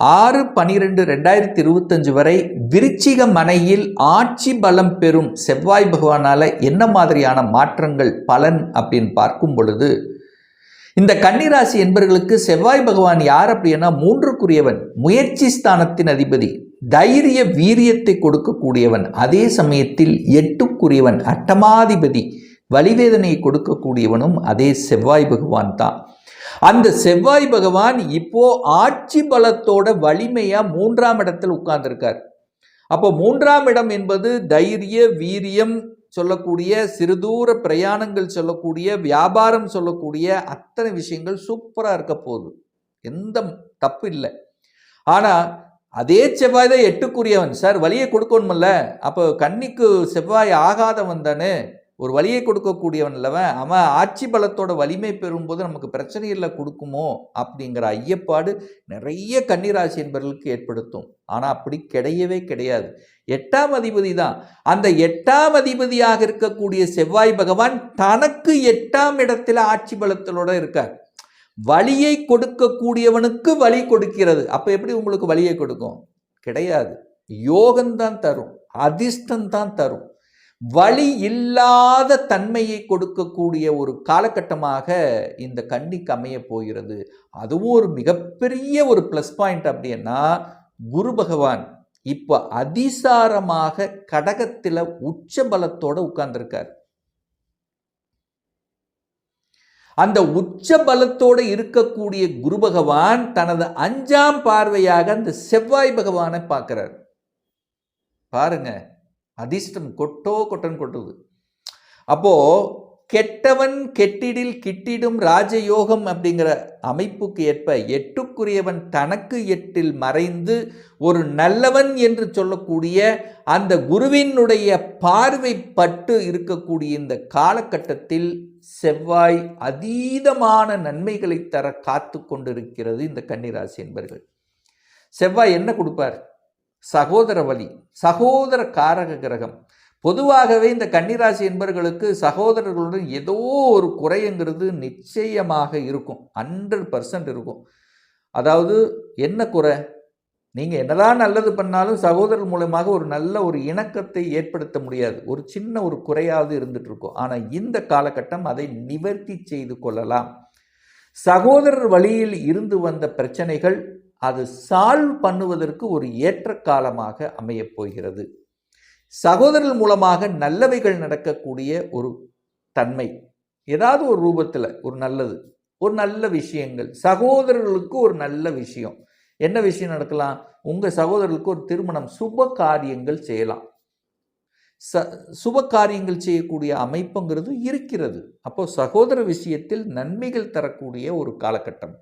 ஆறு பனிரெண்டு ரெண்டாயிரத்தி இருபத்தஞ்சு வரை விருச்சிக மனையில் ஆட்சி பலம் பெறும் செவ்வாய் பகவானால் என்ன மாதிரியான மாற்றங்கள் பலன் அப்படின்னு பார்க்கும் பொழுது இந்த கன்னிராசி என்பவர்களுக்கு செவ்வாய் பகவான் யார் அப்படின்னா மூன்றுக்குரியவன் முயற்சி ஸ்தானத்தின் அதிபதி தைரிய வீரியத்தை கொடுக்கக்கூடியவன் அதே சமயத்தில் எட்டுக்குரியவன் அட்டமாதிபதி வலிவேதனையை கொடுக்கக்கூடியவனும் அதே செவ்வாய் பகவான் தான். அந்த செவ்வாய் பகவான் இப்போ ஆட்சி பலத்தோட வலிமையா மூன்றாம் இடத்தில் உட்கார்ந்துருக்கார். அப்போ மூன்றாம் இடம் என்பது தைரிய வீரியம் சொல்லக்கூடிய சிறுதூர பிரயாணங்கள் சொல்லக்கூடிய வியாபாரம் சொல்லக்கூடிய அத்தனை விஷயங்கள் சூப்பராக இருக்க போகுது. எந்த தப்பு இல்லை. ஆனால் அதே செவ்வாய் தான் எட்டுக்குரியவன். சார் வழியை கொடுக்கணுமில்ல அப்போ கன்னிக்கு செவ்வாய் ஆகாதவன் தானே. ஒரு வழியை கொடுக்கக்கூடியவன் இல்லவன் அவன் ஆட்சி பலத்தோட வலிமை பெறும்போது நமக்கு பிரச்சனைகளை கொடுக்குமோ அப்படிங்கிற ஐயப்பாடு நிறைய கன்னிராசி என்பவர்களுக்கு ஏற்படுத்தும். ஆனால் அப்படி கிடையவே கிடையாது. எட்டாம் அதிபதி தான். அந்த எட்டாம் அதிபதியாக இருக்கக்கூடிய செவ்வாய் பகவான் தனக்கு எட்டாம் இடத்துல ஆட்சி பலத்தோட இருக்கார். வழியை கொடுக்கக்கூடியவனுக்கு வழி கொடுக்கிறது. அப்போ எப்படி உங்களுக்கு வழியை கொடுக்கும்? கிடையாது. யோகம்தான் தரும். அதிர்ஷ்டம் தான் தரும். வழி இல்லாத தன்மையை கொடுக்கக்கூடிய ஒரு காலகட்டமாக இந்த கன்னிக்கு அமைய போகிறது. அதுவும் ஒரு மிகப்பெரிய ஒரு ப்ளஸ் பாயிண்ட் அப்படின்னா குரு பகவான் இப்போ அதிசாரமாக கடகத்தில் உச்ச பலத்தோட உட்கார்ந்துருக்கார். அந்த உச்ச பலத்தோடு இருக்கக்கூடிய குரு பகவான் தனது அஞ்சாம் பார்வையாக அந்த செவ்வாய் பகவானை பார்க்கிறார். பாருங்க அதிர்ஷ்டம் கொட்டோ கொட்டன் கொட்டுது. அப்போ கெட்டவன் கெட்டிடில் கிட்டிடும் ராஜயோகம் அப்படிங்கிற அமைப்புக்கு ஏற்ப எட்டுக்குரியவன் தனக்கு எட்டில் மறைந்து ஒரு நல்லவன் என்று சொல்லக்கூடிய அந்த குருவினுடைய பார்வை பட்டு இருக்கக்கூடிய இந்த காலகட்டத்தில் செவ்வாய் அதீதமான நன்மைகளை தர காத்து கொண்டிருக்கிறது இந்த கன்னிராசி என்பர்கள். செவ்வாய் என்ன கொடுப்பார்? சகோதர வழி சகோதர காரக கிரகம் பொதுவாகவே இந்த கன்னிராசி என்பவர்களுக்கு சகோதரர்களுடன் ஏதோ ஒரு குறைங்கிறது நிச்சயமாக இருக்கும். ஹண்ட்ரட் பர்சன்ட் இருக்கும். அதாவது என்ன குறை? நீங்கள் என்னதான் நல்லது பண்ணாலும் சகோதரர் மூலமாக ஒரு நல்ல ஒரு இணக்கத்தை ஏற்படுத்த முடியாது. ஒரு சின்ன ஒரு குறையாவது இருந்துட்டு இருக்கும். ஆனால் இந்த காலகட்டம் அதை நிவர்த்தி செய்து கொள்ளலாம். சகோதரர் வழியில் இருந்து வந்த பிரச்சனைகள் அது சால்வ் பண்ணுவதற்கு ஒரு ஏற்ற காலமாக அமையப் போகிறது. சகோதரர்கள் மூலமாக நல்லவைகள் நடக்கக்கூடிய ஒரு தன்மை ஏதாவது ஒரு ரூபத்தில் ஒரு நல்லது ஒரு நல்ல விஷயங்கள் சகோதரர்களுக்கு ஒரு நல்ல விஷயம். என்ன விஷயம் நடக்கலாம்? உங்கள் சகோதரர்களுக்கு ஒரு திருமணம் சுப காரியங்கள் செய்யலாம். ச சுப காரியங்கள் செய்யக்கூடிய அமைப்புங்கிறது இருக்கிறது. அப்போ சகோதர விஷயத்தில் நன்மைகள் தரக்கூடிய ஒரு காலகட்டம்.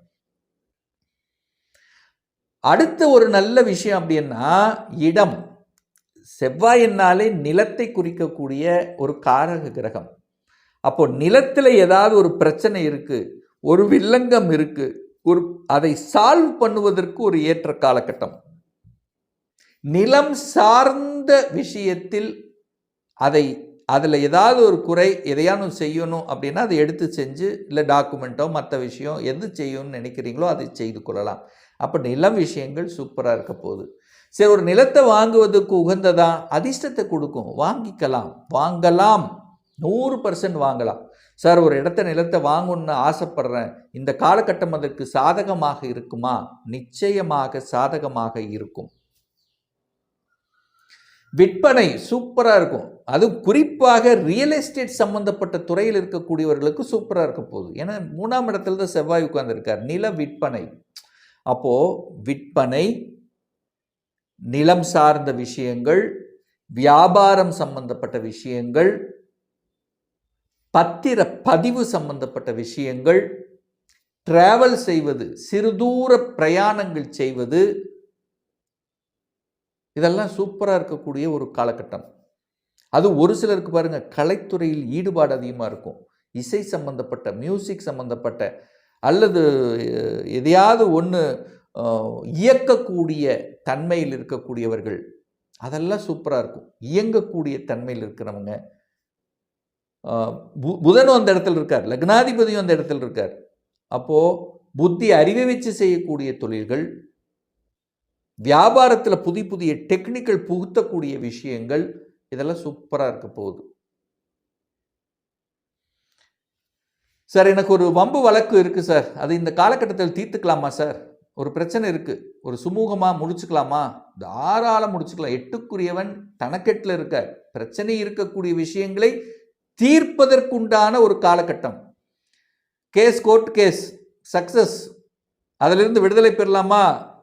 அடுத்த ஒரு நல்ல விஷயம் அப்படின்னா இடம். செவ்வாயினாலே நிலத்தை குறிக்கக்கூடிய ஒரு காரக கிரகம். அப்போ நிலத்தில் ஏதாவது ஒரு பிரச்சனை இருக்குது ஒரு வில்லங்கம் இருக்குது ஒரு அதை சால்வ் பண்ணுவதற்கு ஒரு ஏற்ற காலகட்டம். நிலம் சார்ந்த விஷயத்தில் அதை அதில் ஏதாவது ஒரு குறை எதையானும் செய்யணும் அப்படின்னா அதை எடுத்து செஞ்சு இல்லை டாக்குமெண்ட்டோ மற்ற விஷயம் எது செய்யணும்னு நினைக்கிறீங்களோ அதை செய்து கொள்ளலாம். அப்போ நிலம் விஷயங்கள் சூப்பராக இருக்க போகுது. சரி ஒரு நிலத்தை வாங்குவதற்கு உகந்ததா? அதிர்ஷ்டத்தை கொடுக்கும். வாங்கிக்கலாம். வாங்கலாம். நூறு பர்சன்ட் வாங்கலாம். சார் ஒரு இடத்த நிலத்தை வாங்கணும்னு ஆசைப்படுறேன். இந்த காலகட்டம் அதற்கு சாதகமாக இருக்குமா? நிச்சயமாக சாதகமாக இருக்கும். விற்பனை சூப்பராக இருக்கும். அது குறிப்பாக ரியல் எஸ்டேட் சம்பந்தப்பட்ட துறையில் இருக்கக்கூடியவர்களுக்கு சூப்பராக இருக்க போகுது. ஏன்னா மூணாம் இடத்துல தான் செவ்வாய் உட்கார்ந்துருக்கார். நில விற்பனை. அப்போது விற்பனை நிலம் சார்ந்த விஷயங்கள் வியாபாரம் சம்பந்தப்பட்ட விஷயங்கள் பத்திர பதிவு சம்பந்தப்பட்ட விஷயங்கள் டிராவல் செய்வது சிறுதூர பிரயாணங்கள் செய்வது இதெல்லாம் சூப்பராக இருக்கக்கூடிய ஒரு காலகட்டம். அது ஒரு சிலருக்கு பாருங்கள் கலைத்துறையில் ஈடுபாடு அதிகமாக இருக்கும். இசை சம்பந்தப்பட்ட மியூசிக் சம்பந்தப்பட்ட அல்லது எதையாவது ஒன்று இயக்கக்கூடிய தன்மையில் இருக்கக்கூடியவர்கள் அதெல்லாம் சூப்பராக இருக்கும். இயங்கக்கூடிய தன்மையில் இருக்கிறவங்க. பு- புதனும் அந்த இடத்துல இருக்கார் லக்னாதிபதியும் அந்த இடத்துல இருக்கார். அப்போது புத்தி அறிவை வச்சு செய்யக்கூடிய தொழில்கள் வியாபாரத்தில் புதிய புதிய டெக்னிக்கல் புகுத்தக்கூடிய விஷயங்கள் இதெல்லாம் சூப்பராக இருக்க போகுது. சார் எனக்கு ஒரு வம்பு வழக்கு இருக்குது சார். அது இந்த காலகட்டத்தில் தீர்த்துக்கலாமா சார்? ஒரு பிரச்சனை இருக்குது ஒரு சுமூகமாக முடிச்சுக்கலாமா? தாராளம் முடிச்சுக்கலாம். எட்டுக்குரியவன் தனக்கெட்டில் இருக்க பிரச்சனை இருக்கக்கூடிய விஷயங்களை தீர்ப்பதற்குண்டான ஒரு காலகட்டம். Case court case success. அதிலிருந்து விடுதலை பெறலாமா?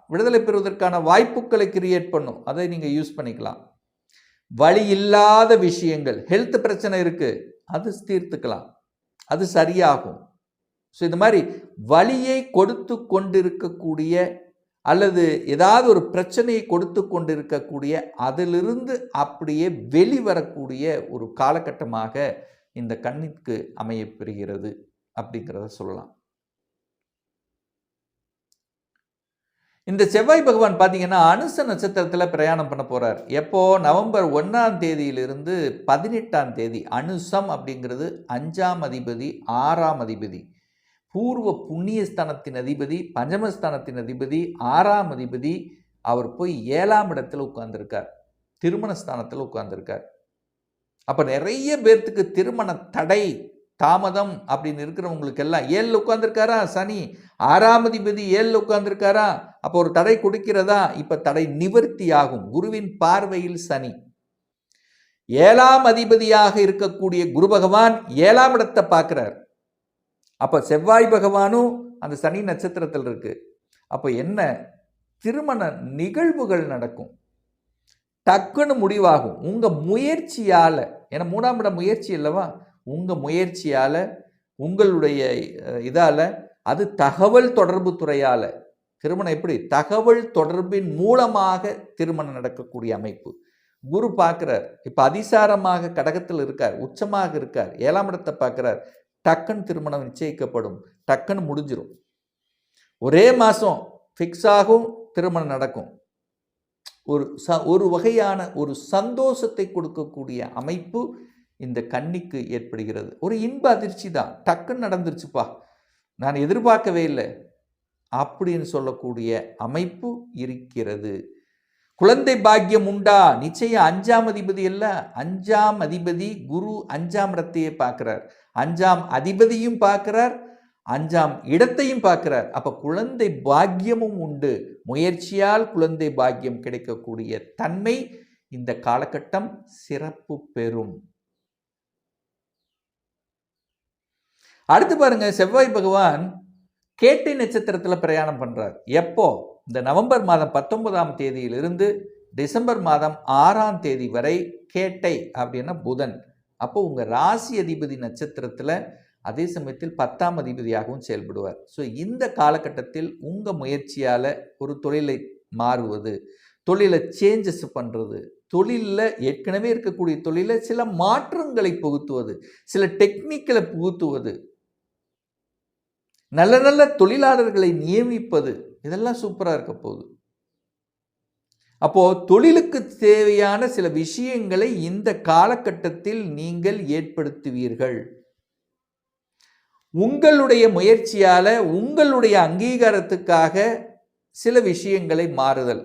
விடுதலை பெறுவதற்கான வாய்ப்புகளை கிரியேட் பண்ணும். அதை நீங்கள் யூஸ் பண்ணிக்கலாம். வழி இல்லாத விஷயங்கள் ஹெல்த் பிரச்சனை இருக்குது அது தீர்த்துக்கலாம். அது சரியாகும். ஸோ இந்த மாதிரி வழியை கொடுத்து கொண்டிருக்கக்கூடிய அல்லது ஏதாவது ஒரு பிரச்சனையை கொடுத்து கொண்டிருக்கக்கூடிய அதிலிருந்து அப்படியே வெளிவரக்கூடிய ஒரு காலகட்டமாக இந்த கண்ணிற்கு அமையப்பெறுகிறது அப்படிங்கிறத சொல்லலாம். இந்த செவ்வாய் பகவான் பார்த்தீங்கன்னா அனுச நட்சத்திரத்தில் பிரயாணம் பண்ண போகிறார் எப்போ? நவம்பர் ஒன்றாம் தேதியிலிருந்து பதினெட்டாம் தேதி. அனுசம் அப்படிங்கிறது அஞ்சாம் அதிபதி ஆறாம் அதிபதி. பூர்வ புண்ணியஸ்தானத்தின் அதிபதி பஞ்சமஸ்தானத்தின் அதிபதி ஆறாம் அதிபதி. அவர் போய் ஏழாம் இடத்துல உட்கார்ந்துருக்கார். திருமண ஸ்தானத்தில் உட்கார்ந்துருக்கார். அப்போ நிறைய பேர்த்துக்கு திருமண தடை தாமதம் அப்படின்னு இருக்கிறவங்களுக்கு எல்லாம் ஏழில் உட்காந்துருக்காரா சனி. ஆறாம் அதிபதி ஏழில் உட்காந்துருக்காரா அப்போ ஒரு தடை கொடுக்கிறதா? இப்போ தடை நிவர்த்தி ஆகும் குருவின் பார்வையில் சனி. ஏழாம் அதிபதியாக இருக்கக்கூடிய குரு பகவான் ஏழாம் இடத்தை பார்க்குறார். அப்போ செவ்வாய் பகவானும் அந்த சனி நட்சத்திரத்தில் இருக்கு. அப்போ என்ன? திருமண நிகழ்வுகள் நடக்கும். டக்குன்னு முடிவாகும். உங்கள் முயற்சியால் ஏன்னா மூணாம் இடம் முயற்சி அல்லவா? உங்கள் முயற்சியால் உங்களுடைய இதால் அது தகவல் தொடர்பு துறையால். திருமணம் எப்படி? தகவல் தொடர்பின் மூலமாக திருமணம் நடக்கக்கூடிய அமைப்பு. குரு பார்க்குறார் இப்போ அதிசாரமாக கடகத்தில் இருக்கார் உச்சமாக இருக்கார் ஏழாம் இடத்தை பார்க்குறார் டக்குன்னு திருமணம் நிச்சயிக்கப்படும் டக்குன்னு முடிஞ்சிடும் ஒரே மாதம் ஃபிக்ஸ் ஆகும் திருமணம் நடக்கும். ஒரு ச ஒரு வகையான ஒரு சந்தோஷத்தை கொடுக்கக்கூடிய அமைப்பு இந்த கன்னிக்கு ஏற்படுகிறது. ஒரு இன்ப அதிர்ச்சி தான். டக்குன்னு நடந்துருச்சுப்பா. நான் எதிர்பார்க்கவே இல்லை. அப்படின்னு சொல்லக்கூடிய அமைப்பு இருக்கிறது. குழந்தை பாக்கியம் உண்டா? நிச்சயம் அஞ்சாம் அதிபதி அல்ல. அஞ்சாம் அதிபதி குரு அஞ்சாம் இடத்தையே பார்க்கிறார். அஞ்சாம் அதிபதியும் பார்க்கிறார். அஞ்சாம் இடத்தையும் பார்க்கிறார். அப்போ குழந்தை பாக்கியமும் உண்டு. முயற்சியால் குழந்தை பாக்கியம் கிடைக்கக்கூடிய தன்மை இந்த காலகட்டம் சிறப்பு பெறும். அடுத்து பாருங்க செவ்வாய் பகவான் கேட்டை நட்சத்திரத்தில் பிரயாணம் பண்றார். எப்போ? இந்த நவம்பர் மாதம் பத்தொன்பதாம் தேதியிலிருந்து டிசம்பர் மாதம் ஆறாம் தேதி வரை கேட்டை அப்படின்னா புதன். அப்போ உங்க ராசி அதிபதி நட்சத்திரத்தில் அதே சமயத்தில் பத்தாம் அதிபதியாகவும் செயல்படுவார். ஸோ இந்த காலகட்டத்தில் உங்க முயற்சியால ஒரு தொழிலை மாறுவது தொழிலை சேஞ்சஸ் பண்ணுறது தொழிலில் ஏற்கனவே இருக்கக்கூடிய தொழிலில் சில மாற்றங்களை புகுத்துவது சில டெக்னிக்கலை புகுத்துவது நல்ல நல்ல தொழிலாளர்களை நியமிப்பது. இதெல்லாம் சூப்பராக இருக்க போகுது. அப்போது தொழிலுக்கு தேவையான சில விஷயங்களை இந்த காலகட்டத்தில் நீங்கள் ஏற்படுத்துவீர்கள். உங்களுடைய முயற்சியால் உங்களுடைய அங்கீகாரத்துக்காக சில விஷயங்களை மாறுதல்.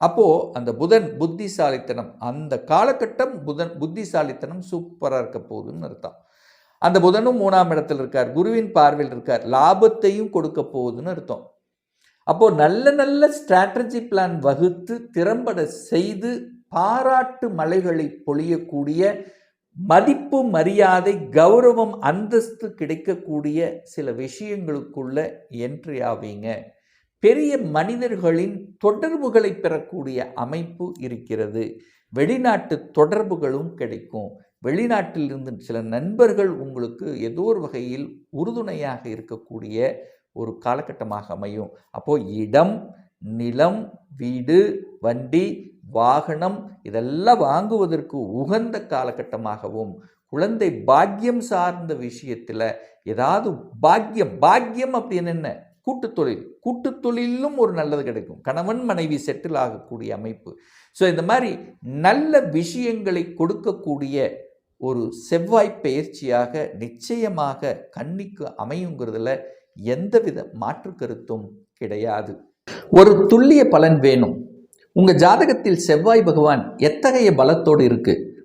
அப்போ அந்த புதன் புத்திசாலித்தனம் அந்த காலகட்டம் புதன் புத்திசாலித்தனம் சூப்பராக இருக்க போகுதுன்னு அர்த்தம். அந்த புதனும் மூணாம் இடத்தில் இருக்கார் குருவின் பார்வையில் இருக்கார். லாபத்தையும் கொடுக்க போகுதுன்னு அர்த்தம். அப்போ நல்ல நல்ல ஸ்ட்ராட்டஜி பிளான் வகுத்து திறம்பட செய்து பாராட்டு மலைகளை பொழியக்கூடிய மதிப்பு மரியாதை கௌரவம் அந்தஸ்து கிடைக்கக்கூடிய சில விஷயங்களுக்குள்ள என்ட்ரி ஆவீங்க. பெரிய மனிதர்களின் தொடர்புகளை பெறக்கூடிய அமைப்பு இருக்கிறது. வெளிநாட்டு தொடர்புகளும் கிடைக்கும். வெளிநாட்டில் இருந்து சில நண்பர்கள் உங்களுக்கு ஏதோ ஒரு வகையில் உறுதுணையாக இருக்கக்கூடிய ஒரு காலகட்டமாக அமையும். அப்போது இடம் நிலம் வீடு வண்டி வாகனம் இதெல்லாம் வாங்குவதற்கு உகந்த காலகட்டமாகவும் குழந்தை பாக்கியம் சார்ந்த விஷயத்தில் ஏதாவது பாக்கியம் பாக்கியம் அப்படின்னு என்ன? கூட்டுத்தொழில் கூட்டுத்தொழிலும் கூட்டு தொழிலும் ஒரு நல்லது கிடைக்கும். கணவன் மனைவி செட்டில் ஆகக்கூடிய அமைப்பு. ஸோ இந்த மாதிரி நல்ல விஷயங்களை கொடுக்கக்கூடிய ஒரு செவ்வாய் பயிற்சியாக நிச்சயமாக கன்னிக்கு அமையுங்கிறதுல எந்தவித மாற்று கருத்தும் கிடையாது. ஒரு துல்லிய பலன் வேணும். உங்கள் ஜாதகத்தில் செவ்வாய் பகவான் எத்தகைய பலத்தோடு இருக்குது